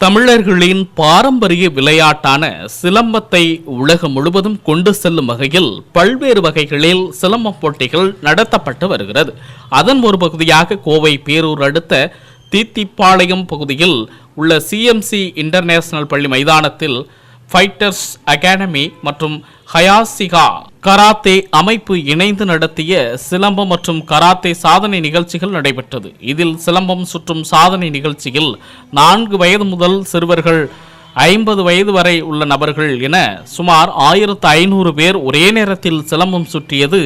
தமிழர்களின் பாரம்பரிய விளையாட்டான சிலம்பத்தை உலகம் முழுவதும் கொண்டு செல்லும் வகையில் பல்வேறு வகைகளில் சிலம்ப போட்டிகள் நடத்தப்பட்டு வருகிறது. அதன் ஒரு பகுதியாக கோவை பேரூர் அடுத்த தீத்திப்பாளையம் பகுதியில் உள்ள சிஎம்சி இன்டர்நேஷனல் பள்ளி மைதானத்தில் ஃபைட்டர்ஸ் அகாடமி மற்றும் ஹயாசிகா கராத்தே அமைப்பு இணைந்து நடத்திய சிலம்பம் மற்றும் கராத்தே சாதனை நிகழ்ச்சிகள் நடைபெற்றது. இதில் சிலம்பம் சுற்றும் சாதனை நிகழ்ச்சியில் நான்கு வயது முதல் சிறுவர்கள் ஐம்பது வயது வரை உள்ள நபர்கள் என சுமார் ஆயிரத்து ஐநூறு பேர் ஒரே நேரத்தில் சிலம்பம் சுற்றியது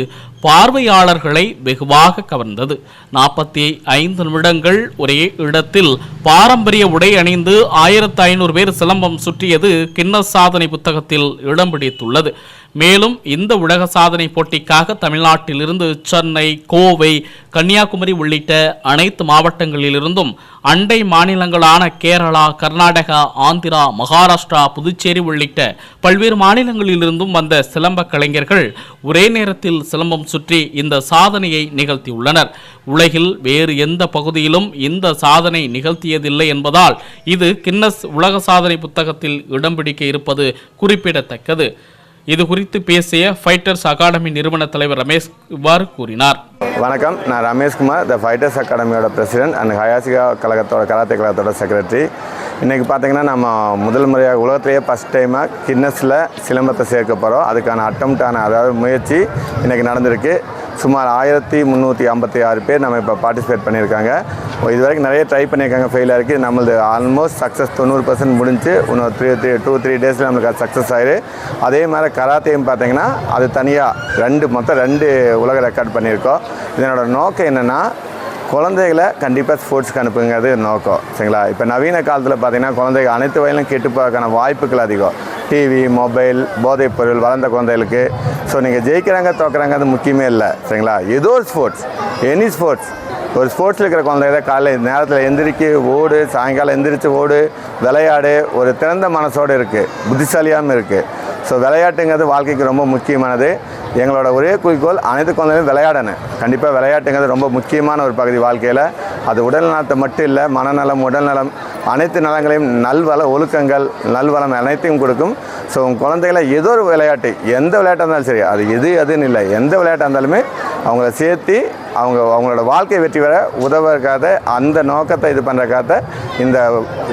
பார்வையாளர்களை வெகுவாக கவர்ந்தது. நாற்பத்தி ஐந்து நிமிடங்கள் ஒரே இடத்தில் பாரம்பரிய உடை அணிந்து ஆயிரத்து ஐநூறு பேர் சிலம்பம் சுற்றியது கின்னஸ் சாதனை புத்தகத்தில் இடம் பிடித்துள்ளது. மேலும் இந்த உலக சாதனை போட்டிக்காக தமிழ்நாட்டிலிருந்து சென்னை கோவை கன்னியாகுமரி உள்ளிட்ட அனைத்து மாவட்டங்களிலிருந்தும் அண்டை மாநிலங்களான கேரளா கர்நாடகா ஆந்திரா மகாராஷ்டிரா புதுச்சேரி உள்ளிட்ட பல்வேறு மாநிலங்களிலிருந்தும் வந்த சிலம்ப கலைஞர்கள் ஒரே நேரத்தில் சிலம்பம் சுற்றி இந்த சாதனையை நிகழ்த்தியுள்ளனர். உலகில் வேறு எந்த பகுதியிலும் இந்த சாதனை நிகழ்த்தியதில்லை என்பதால் இது கின்னஸ் உலக சாதனை புத்தகத்தில் இடம் பிடிக்க இருப்பது குறிப்பிடத்தக்கது. இது குறித்து பேசிய ஃபைட்டர்ஸ் அகாடமி நிறுவன தலைவர் ரமேஷ் இவ்வாறு கூறினார். வணக்கம். நான் ரமேஷ்குமார் த ஃபைட்டர்ஸ் அகாடமியோட பிரசிடென்ட் அண்ட் ஹயாசிகா கழகத்தோட கராத்தே கழகத்தோட செக்ரட்டரி. இன்றைக்கி பார்த்தீங்கன்னா நம்ம முதல் முறையாக உலகத்திலேயே ஃபஸ்ட் டைமாக கின்னஸில் சிலம்பத்தை சேர்க்க போகிறோம் அதுக்கான அட்டம்ப்டான அதாவது முயற்சி இன்றைக்கி நடந்திருக்கு. சுமார் ஆயிரத்தி முந்நூற்றி ஐம்பத்தி ஆறு பேர் நம்ம இப்போ பார்ட்டிசிபேட் பண்ணியிருக்காங்க. இது வரைக்கும் நிறைய ட்ரை பண்ணியிருக்காங்க ஃபெயில் இருக்குது நம்மளது ஆல்மோஸ்ட் சக்ஸஸ் தொண்ணூறு பர்சன்ட் முடிஞ்சு இன்னும் த்ரீ த்ரீ டூ த்ரீ டேஸில் நம்மளுக்கு அது சக்ஸஸ் ஆயிரு. அதே மாதிரி கராத்தையும் பார்த்தீங்கன்னா அது தனியாக ரெண்டு மொத்தம் ரெண்டு உலக ரெக்கார்ட் பண்ணியிருக்கோம். இதனோட நோக்கம் என்னென்னா குழந்தைகளை கண்டிப்பாக ஸ்போர்ட்ஸ்க்கு அனுப்புங்கிறது நோக்கம் சரிங்களா? இப்போ நவீன காலத்தில் பார்த்தீங்கன்னா குழந்தைகள் அனைத்து வயதிலும் கெட்டு போவதற்கான வாய்ப்புகள் அதிகம். டிவி மொபைல் போதைப் பொருள் வளர்ந்த குழந்தைகளுக்கு. ஸோ நீங்கள் ஜெயிக்கிறாங்க தோக்குறாங்க அது முக்கியமே இல்லை. சரிங்களா? ஏதோ ஒரு ஸ்போர்ட்ஸ் எனி ஸ்போர்ட்ஸ் ஒரு ஸ்போர்ட்ஸில் இருக்கிற குழந்தைங்க காலையில் நேரத்தில் எந்திரிக்கு ஓடு சாயங்காலம் எந்திரிச்சு ஓடு விளையாடு. ஒரு திறந்த மனசோடு இருக்குது புத்திசாலியாகவும் இருக்குது ஸோ விளையாட்டுங்கிறது வாழ்க்கைக்கு ரொம்ப முக்கியமானது. எங்களோட ஒரே குறிக்கோள் அனைத்து குழந்தைகளும் விளையாடணும். கண்டிப்பாக விளையாட்டுங்கிறது ரொம்ப முக்கியமான ஒரு பகுதி வாழ்க்கையில். அது உடல் நலத்தை மட்டும் இல்லை மனநலம் உடல்நலம் அனைத்து நலங்களையும் நல்வள ஒழுக்கங்கள் நல்வளம் அனைத்தையும் கொடுக்கும். ஸோ உங்கள் குழந்தைகளை ஏதோ ஒரு விளையாட்டு எந்த விளையாட்டாக இருந்தாலும் சரி அது எது அதுன்னு இல்லை எந்த விளையாட்டாக இருந்தாலுமே அவங்கள சேர்த்து அவங்க அவங்களோட வாழ்க்கை வெற்றி வர உதவுறக்காக அந்த நோக்கத்தை இது பண்ணுறக்காக இந்த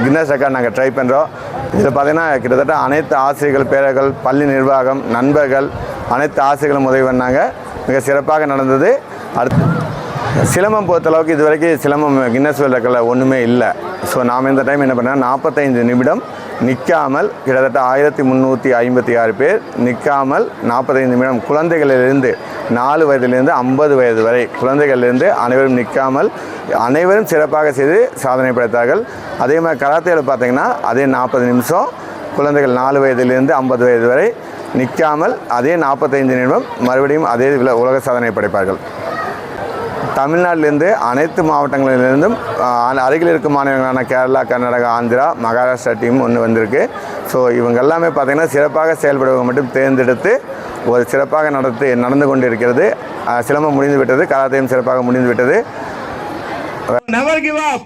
கின்னஸ் ரெக்கார்ட் நாங்கள் ட்ரை பண்ணுறோம் இதில் பார்த்தீங்கன்னா கிட்டத்தட்ட அனைத்து ஆசிரியர்கள் பேரர்கள் பள்ளி நிர்வாகம் நண்பர்கள் அனைத்து ஆசிரியர்களும் உதவி பண்ணாங்க. மிக சிறப்பாக நடந்தது. அடுத்து சிலம்பம் பொறுத்தளவுக்கு இது வரைக்கும் சிலம்பம் கின்னஸ் வேர்ல்ட் ரெக்கார்டில் ஒன்றுமே இல்லை. ஸோ நாம் இந்த டைம் என்ன பண்ணால் நாற்பத்தைந்து நிமிடம் நிற்காமல் கிட்டத்தட்ட ஆயிரத்தி முந்நூற்றி ஐம்பத்தி ஆறு பேர் நிற்காமல் நாற்பத்தைந்து நிமிடம் குழந்தைகளிலிருந்து நாலு வயதிலிருந்து ஐம்பது வயது வரை குழந்தைகளிலிருந்து அனைவரும் நிற்காமல் அனைவரும் சிறப்பாக செய்து சாதனை படைத்தார்கள். அதே மாதிரி கராத்தையில் பார்த்தீங்கன்னா அதே நாற்பது நிமிஷம் குழந்தைகள் நாலு வயதிலிருந்து ஐம்பது வயது வரை நிற்காமல் அதே நாற்பத்தைந்து நிமிடம் மறுபடியும் அதே உலக சாதனை படைப்பார்கள். தமிழ்நாட்டிலேருந்து அனைத்து மாவட்டங்களிலிருந்தும் அருகில் இருக்கும் மாநிலங்களான கேரளா கர்நாடகா ஆந்திரா மகாராஷ்டிரா டீம் ஒன்று வந்திருக்கு. ஸோ இவங்க எல்லாமே பார்த்திங்கன்னா சிறப்பாக செயல்படுவங்க மட்டும் தேர்ந்தெடுத்து ஒரு சிறப்பாக நடத்தி நடந்து கொண்டு இருக்கிறது சிலம்பம் முடிந்து விட்டது கராத்தையும் சிறப்பாக முடிந்து விட்டது. நெவர் கிவ் அப்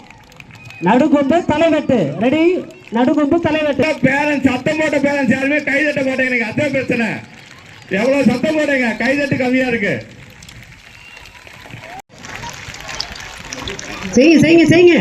நடுக்கொம்பு தலைவெட்டு. ரெடி நடுக்கொம்பு தலைவெட்டு. பேரண்ட்ஸ் சத்தம் போட்ட பேரண்ட்ஸ் யாருமே கை தட்ட மாட்டேங்க எனக்கு அதான் பிரச்சனை. எவ்வளவு சத்தம் போட்டீங்க? கை தட்டு கம்மியா இருக்கு. செய்யுங்க செய்யுங்க செய்யுங்க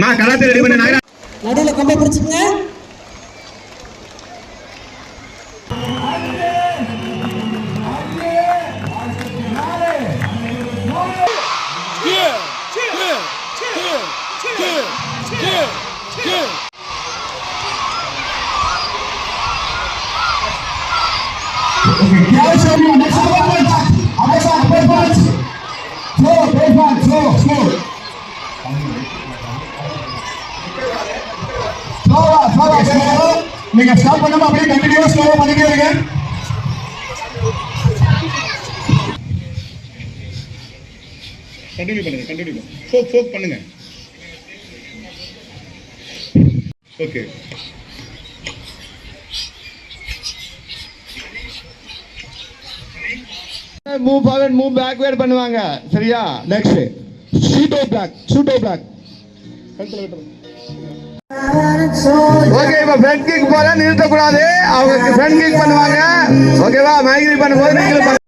மா கலாச்சாரம் ரெடி பண்ண நாயரா Lada lah kompak percengah Let's go, let's go. நீங்க ஸ்டாப் பண்ணாம அப்படியே கண்டினியூவா ஸ்லோவா பண்ணிட்டே இருங்க. கண்டினியூ பண்ணுங்க கண்டினியூ ஃபோக் ஃபோக் பண்ணுங்க. Okay move forward move backward பண்ணுவாங்க. சரியா? நெக்ஸ்ட் ஷூட் ஓ பிளாக் ஷூட் ஓ பிளாக் ஓகே இப்ப ஃப்ரண்ட் கிக் போல நிறுத்தக்கூடாது. அவங்க ஃப்ரண்ட் கிக் பண்ணுவாங்க. ஓகேவா மைக்ரி பண்ணும்போது நீங்களும்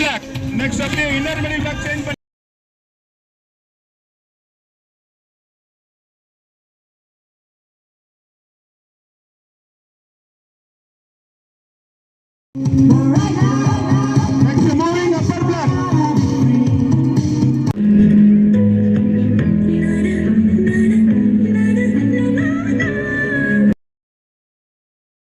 பண்ணு- இன்னர் மிடில் பிளாக் நெக்ஸ்ட் அப்படியே இன்னர் மிடில் பிளாக் சேஞ்ச்